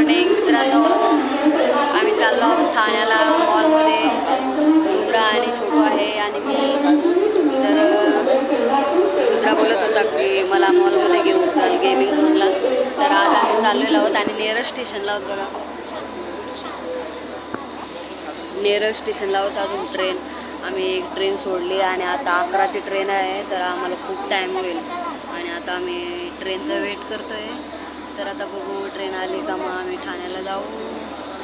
Morning मित्रांनो. आम्ही चाललो आहोत ठाण्याला. मॉलमध्ये रुद्रा आणि छोटू आहे आणि मी. तर रुद्रा बोलत होता की मला मॉलमध्ये घेऊन चल गेमिंग झोनला तर आज आम्ही चाललेलो आहोत आणि नेरळ स्टेशनला आहोत बघा. नेरळ स्टेशनला आहोत अजून ट्रेन आम्ही एक ट्रेन सोडली आणि आता अकराची ट्रेन आहे. तर आम्हाला खूप टाईम होईल. आणि आता आम्ही ट्रेनचं वेट करतो आहे तर आता बघू ट्रेन आली का मग आम्ही ठाण्याला जाऊ.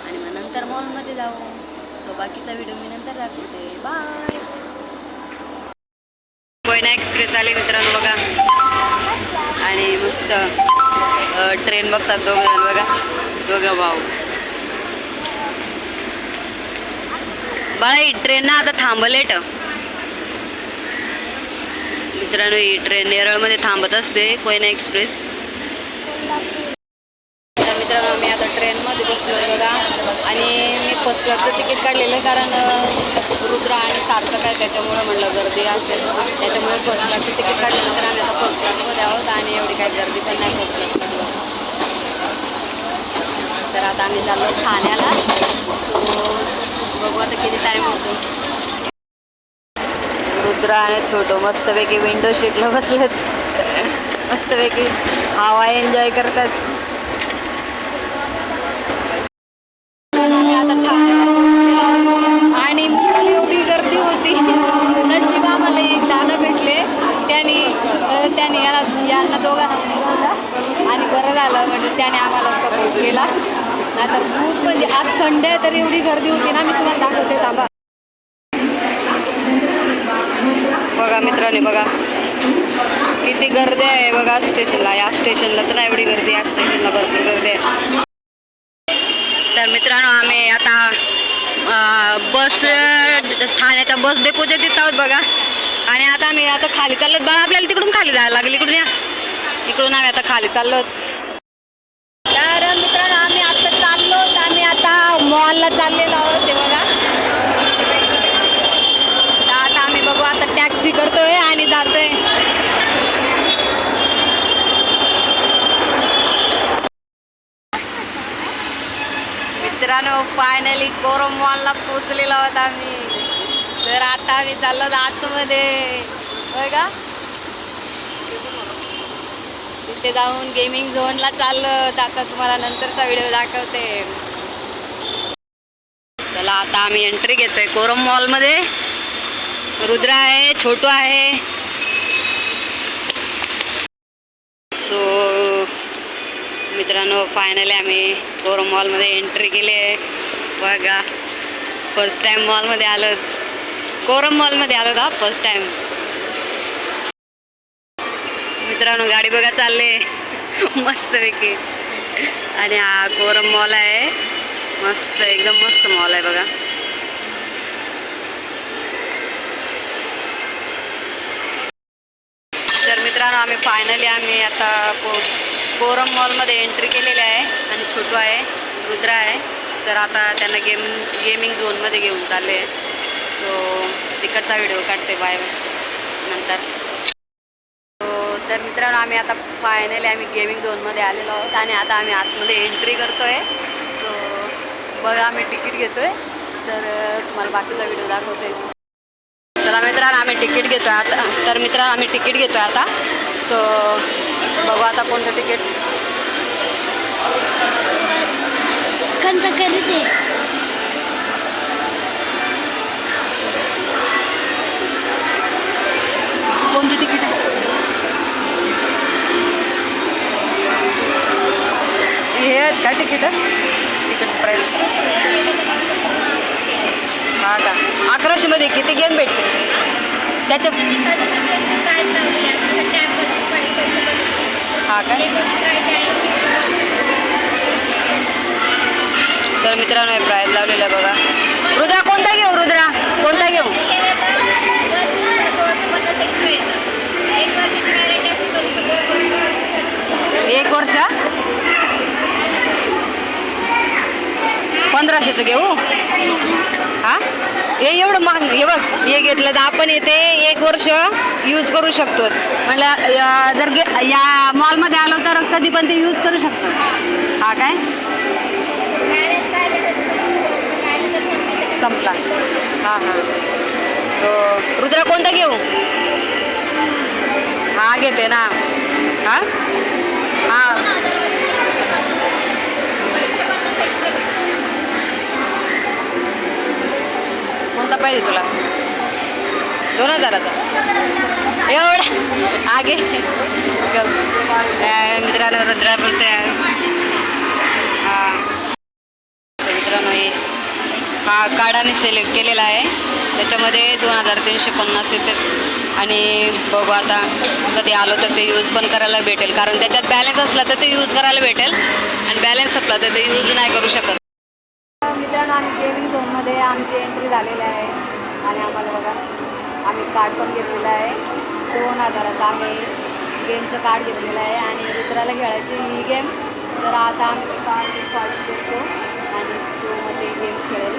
आणि मग नंतर मॉलमध्ये जाऊ. सो बाकीचा व्हिडिओ मी नंतर दाखवते. बाय कोयना एक्सप्रेस आले मित्रांनो बघा. आणि मस्त ट्रेन बघतात दोघं जण बघा. दोघं भाऊ. बाळा ही ट्रेन ना आता थांबलेट मित्रांनो ही ट्रेन नेरळमध्ये थांबत असते कोयना एक्सप्रेस मित्रांनो मी आता ट्रेनमध्ये बसलो बघा. आणि मी फर्स्ट क्लासचं तिकीट काढलेलं कारण रुद्र आणि सार्थक आहे त्याच्यामुळं म्हणलं गर्दी असेल. त्याच्यामुळे फर्स्ट क्लासचं तिकीट काढलेलं तर आम्ही आता फर्स्ट क्लासमध्ये आहोत आणि एवढी काही गर्दी पण नाही फर्स्ट क्लासमध्ये तर आता आम्ही चाललो ठाण्याला. बघू आता किती टाईम होतो. रुद्र आणि छोटो मस्तपैकी विंडो शीटला बसलेत. मस्तपैकी हवा एन्जॉय करतात. त्यांना दोघांना आणि बरं झालं म्हणजे त्याने आम्हाला सपोर्ट केला. नाहीतर खूप म्हणजे आज संडे आहे तर एवढी गर्दी होती ना मी तुम्हाला दाखवते थांबा. बघा मित्रांनी बघा. किती गर्दी आहे बघा स्टेशनला. या स्टेशनला तर नाही एवढी गर्दी या स्टेशनला भरपूर गर्दी आहे. तर मित्रांनो आम्ही आता बस ठाण्याच्या बस डेपोच्या तिथं आहोत बघा. आणि आता आम्ही आता खाली चाललो बघा आपल्याला तिकडून खाली जायला लागली इकडून या. इकडून आम्ही आता खाली चाललो. तर मित्रांनो आम्ही आता चाललो. आम्ही आता मॉलला चाललेलो आहोत ते बघा. आता आम्ही बघू आता टॅक्सी करतोय आणि जातोय. मित्रांनो फायनली कोरम मॉलला पोचलेलो आहोत आम्ही. तर आता आम्ही चाललो आतमध्ये. होय का? तिथे जाऊन गेमिंग झोनला चाललो तर आता तुम्हाला नंतरचा व्हिडिओ दाखवते. चला आता आम्ही एंट्री घेतोय कोरम मॉलमध्ये रुद्र आहे छोटू आहे. सो मित्रांनो फायनली आम्ही कोरम मॉलमध्ये एंट्री केली आहे. बघा फर्स्ट टाईम मॉलमध्ये आलो. कोरम मॉलमध्ये आलो हा फर्स्ट टाईम मित्रांनो गाडी बघा चालले. मस्तपैकी. आणि हा कोरम मॉल आहे. मस्त एकदम मस्त मॉल आहे बघा. तर मित्रांनो आम्ही फायनली आम्ही आता को कोरम मॉलमध्ये एंट्री केलेली आहे आणि छोटू आहे रुद्रा आहे. तर आता त्यांना गेम गेमिंग झोनमध्ये घेऊन चालले. सो तिकडचा व्हिडिओ काढते बाय नंतर. तर मित्रांनो आम्ही आता फायनली आम्ही गेमिंग झोनमध्ये आलेलो आहोत आणि आता आम्ही आतमध्ये एंट्री करतोय. सो बघा आम्ही तिकीट घेतोय. तर अं, तुम्हाला बाकीचा व्हिडिओ दाखवते. चला मित्रांनो आम्ही तिकीट घेतोय आता. तर मित्रांनो आम्ही तिकीट घेतोय आता. सो बघू आता कोणतं तिकीट करीत आहे कोणतं तिकीट हे आहेत का तिकीट? तिकीट प्राईस हा का? अकराशेमध्ये किती गेम भेटते त्याच्या हा का? तर मित्रांनो हे प्राईज लावलेलं आहे बघा. हृदया कोणता घेऊ सतराशेचं घेऊ? हा? हे एवढं महाग हे बघ हे घेतलं तर आपण येते एक वर्ष यूज करू शकतो. म्हटलं जर गे या मॉलमध्ये आलो तर कधी पण ते यूज करू शकतो. हा काय? संपला. हां हां. सो रुद्रा कोणता घेऊ? हा घेते ना. हां? हां. कोणता पाहिजे तुला. दोन हजाराचा. एवढा. आगे. गप. मित्रांनो रुद्रा बोलते मित्रांनो हे हा कार्ड आम्ही सिलेक्ट केलेला आहे. त्याच्यामध्ये दोन हजार तीनशे पन्नास येते. आणि बघू आता कधी आलो तर ते यूज पण करायला भेटेल. कारण त्याच्यात बॅलन्स असला तर ते यूज करायला भेटेल. आणि बॅलन्स असला तर ते यूज नाही करू शकत. आम्ही गेमिंग झोनमध्ये आमची एंट्री झालेली आहे. आणि आम्हाला बघा आम्ही कार्ड पण घेतलेलं आहे. दोन हजाराचं आम्ही गेमचं कार्ड घेतलेलं आहे. आणि रुद्राला खेळायची ही गेम तर आता आम्ही ते कार्ड सॉल्व करतो आणि तो मग ते गेम खेळेल.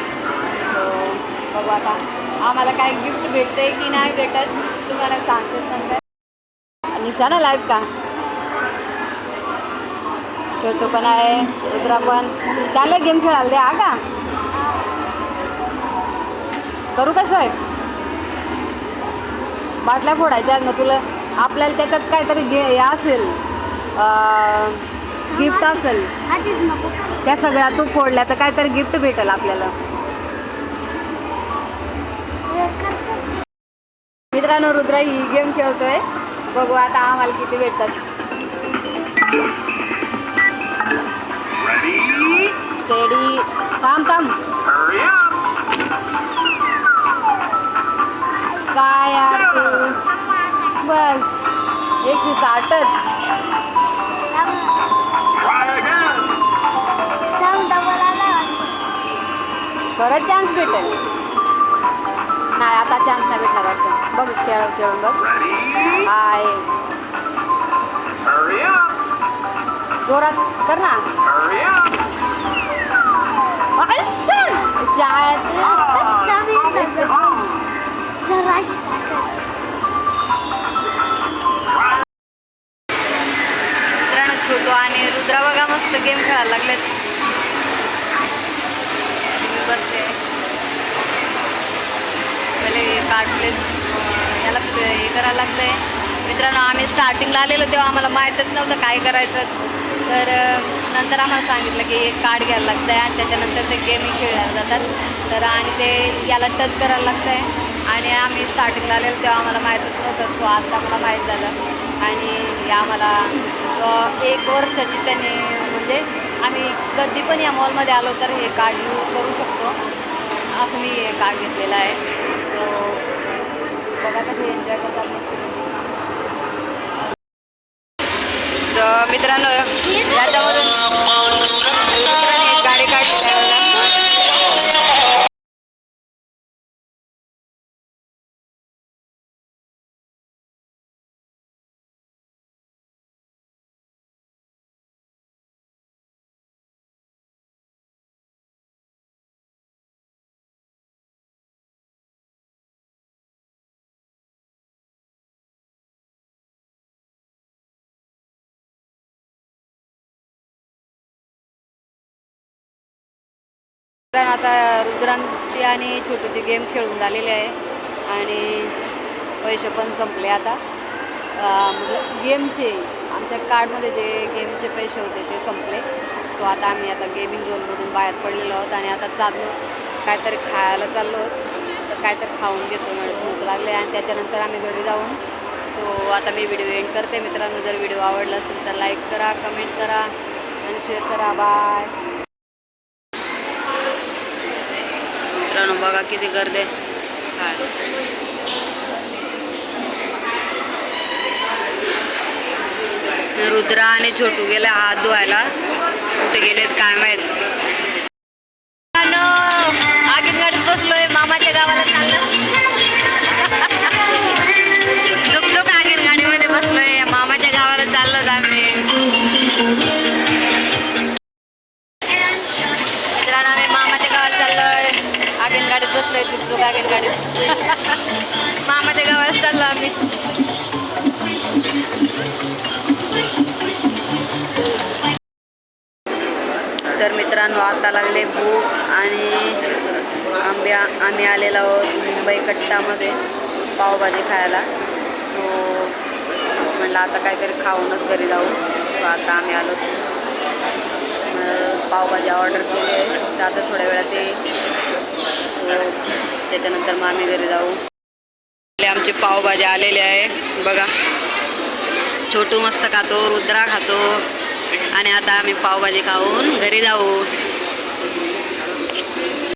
बघू आता आम्हाला काय गिफ्ट भेटते की नाही भेटत तुम्हाला सांगते नंतर. निशाणा लाईफ का? छोटू पण आहे रुद्रा पण. त्याला गेम खेळायला द्या का? करू का साहेब? बाटल्या फोडायच्या आहेत मग तुला? आपल्याला त्याच्यात काहीतरी गे हे असेल गिफ्ट असेल. त्या सगळ्या तू फोडल्या तर काहीतरी गिफ्ट भेटेल आपल्याला. मित्रांनो रुद्रा ही गेम खेळतोय. बघू आता आम्हाला किती भेटतात? स्टेडी थांब थांब. काय यार बस. एकशे साठच! परत चान्स भेटेल. नाही आता चान्स नाही भेटणार वाटतं. बघ खेळ खेळून बघ? हाय! जोरात कर ना. चाय- छोटू आणि रुद्रा बघा मस्त गेम खेळायला लागलेत. बसले. पहिले काढले. याला हे करायला लागतंय मित्रांनो आम्ही स्टार्टिंगला आलेलो तेव्हा आम्हाला माहीतच नव्हतं काय करायचं. तर नंतर आम्हाला सांगितलं की एक कार्ड घ्यायला लागतं आहे आणि त्याच्यानंतर ते गेमही खेळायला जातात. तर आणि ते याला टच करायला लागतं आहे आणि आम्ही स्टार्टिंगला आलेलो तेव्हा आम्हाला माहीतच नव्हतं तो आता मला माहीत झालं. आणि आम्हाला एक वर्षाची त्याने म्हणजे आम्ही कधी पण या मॉलमध्ये आलो तर हे कार्ड यूज करू शकतो. असं मी हे कार्ड घेतलेलं आहे. तो बघा कसे एन्जॉय करतात मस्त सो मित्रांनो याच्यामधून कारण आता रुद्रांची आणि छोटूची गेम खेळून झालेली आहे. आणि पैसे पण संपले आता. म्हणजे गेमचे आमच्या कार्डमध्ये जे गेमचे पैसे होते ते संपले. सो आता आम्ही आता गेमिंग झोनमधून बाहेर पडलेलो आहोत आणि आता चाललो. काहीतरी खायला चाललो आहोत. तर काहीतरी खाऊन घेतो म्हणजे भूक लागले आणि त्याच्यानंतर आम्ही घरी जाऊन सो आता मी व्हिडिओ एंड करते मित्रांनो. जर व्हिडिओ आवडला असेल तर लाईक करा कमेंट करा आणि शेअर करा. बाय मित्रांनो बघा किती गर्दी आहे. हाय. रुद्रा आणि छोटू गेले हात धुवायला. कुठे गेलेत काय माहीत. लागेल गाडी मामाच्या गावाला चाललो आम्ही. तर मित्रांनो आता लागले भूक आणि आंबे आम्ही आलेलो आहोत मुंबई कट्टामध्ये पावभाजी खायला. सो म्हणलं आता काहीतरी खाऊनच घरी जाऊ. सो आता आम्ही आलो. पावभाजी ऑर्डर केली आहे. तर आता थोड्या वेळात ते त्याच्यानंतर मग आम्ही घरी जाऊ. आमचे पावभाजी आलेली आहे. बघा. छोटू मस्त खातो रुद्रा खातो. आणि आता आम्ही पावभाजी खाऊन घरी जाऊ.